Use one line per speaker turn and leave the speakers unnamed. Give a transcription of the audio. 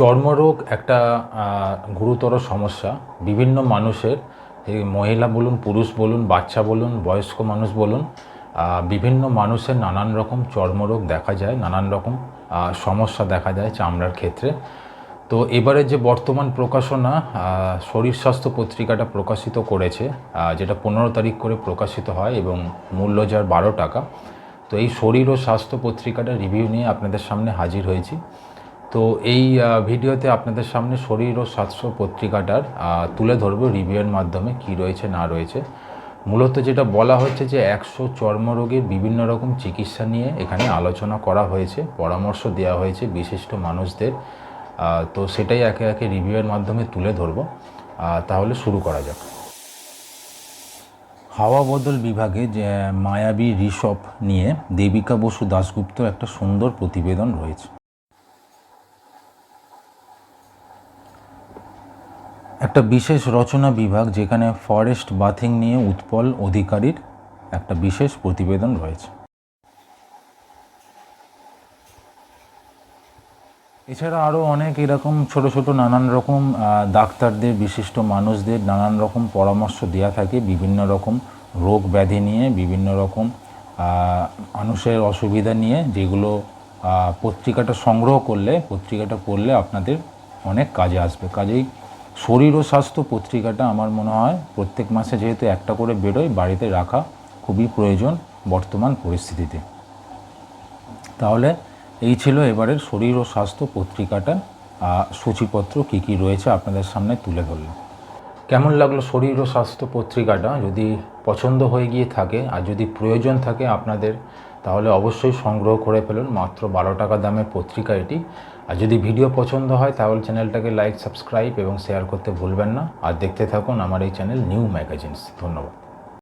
চর্মরোগ একটা গুরুতর সমস্যা। বিভিন্ন মানুষের মহিলা বলুন, পুরুষ বলুন, বাচ্চা বলুন, বয়স্ক মানুষ বলুন বিভিন্ন মানুষের নানান রকম চর্মরোগ দেখা যায়, নানান রকম সমস্যা দেখা যায় চামড়ার ক্ষেত্রে। তো এবারে যে বর্তমান প্রকাশনা শরীর স্বাস্থ্য পত্রিকাটা প্রকাশিত করেছে যেটা পনেরো তারিখ করে প্রকাশিত হয় এবং মূল্য যার বারো টাকা। তো এই শরীর ও স্বাস্থ্য পত্রিকাটা রিভিউ নিয়ে আপনাদের সামনে হাজির হয়েছি। তো এই ভিডিওতে আপনাদের সামনে শরীর ও স্বাস্থ্য পত্রিকাটার তুলে ধরবো রিভিউয়ের মাধ্যমে কি রয়েছে, না রয়েছে। মূলত যেটা বলা হচ্ছে যে একশো চর্মরোগের বিভিন্ন রকম চিকিৎসা নিয়ে এখানে আলোচনা করা হয়েছে, পরামর্শ দেওয়া হয়েছে বিশিষ্ট মানুষদের। তো সেটাই একে একে রিভিউয়ের মাধ্যমে তুলে ধরবো। তাহলে শুরু করা যাক। হাওয়া বদল বিভাগে যে, মায়াবী ঋষভ নিয়ে দেবিকা বসু দাশগুপ্তর একটা সুন্দর প্রতিবেদন রয়েছে। একটা বিশেষ রচনা বিভাগ যেখানে ফরেস্ট বাথিং নিয়ে উৎপল অধিকারীর একটা বিশেষ প্রতিবেদন রয়েছে। এছাড়া আরও অনেক এরকম ছোট ছোট নানান রকম ডাক্তারদের, বিশিষ্ট মানুষদের নানান রকম পরামর্শ দেওয়া থাকে, বিভিন্ন রকম রোগ ব্যাধি নিয়ে, বিভিন্ন রকম মানুষের অসুবিধা নিয়ে, যেগুলো পত্রিকাটা সংগ্রহ করলে, পত্রিকাটা পড়লে আপনাদের অনেক কাজে আসবে। কাজেই শরীর ও স্বাস্থ্য পত্রিকাটা আমার মনে হয় প্রত্যেক মাসে যেহেতু একটা করে বেরোয়, বাড়িতে রাখা খুবই প্রয়োজন বর্তমান পরিস্থিতিতে। তাহলে এই ছিল এবারের শরীর ও স্বাস্থ্য পত্রিকাটা। সূচিপত্র কী কী রয়েছে আপনাদের সামনে তুলে ধরলাম। কেমন লাগল শরীর ও স্বাস্থ্য পত্রিকাটা? যদি পছন্দ হয়ে গিয়ে থাকে, আর যদি প্রয়োজন থাকে আপনাদের তাহলে অবশ্যই সংগ্রহ করে ফেলুন। মাত্র বারো টাকা দামের পত্রিকা এটি। আর যদি ভিডিও পছন্দ হয়, তাহলে চ্যানেলটাকে লাইক সাবস্ক্রাইব এবং শেয়ার করতে ভুলবেন না। আর দেখতে থাকুন আমার এই চ্যানেল নিউ ম্যাগাজিনস ধন্যবাদ।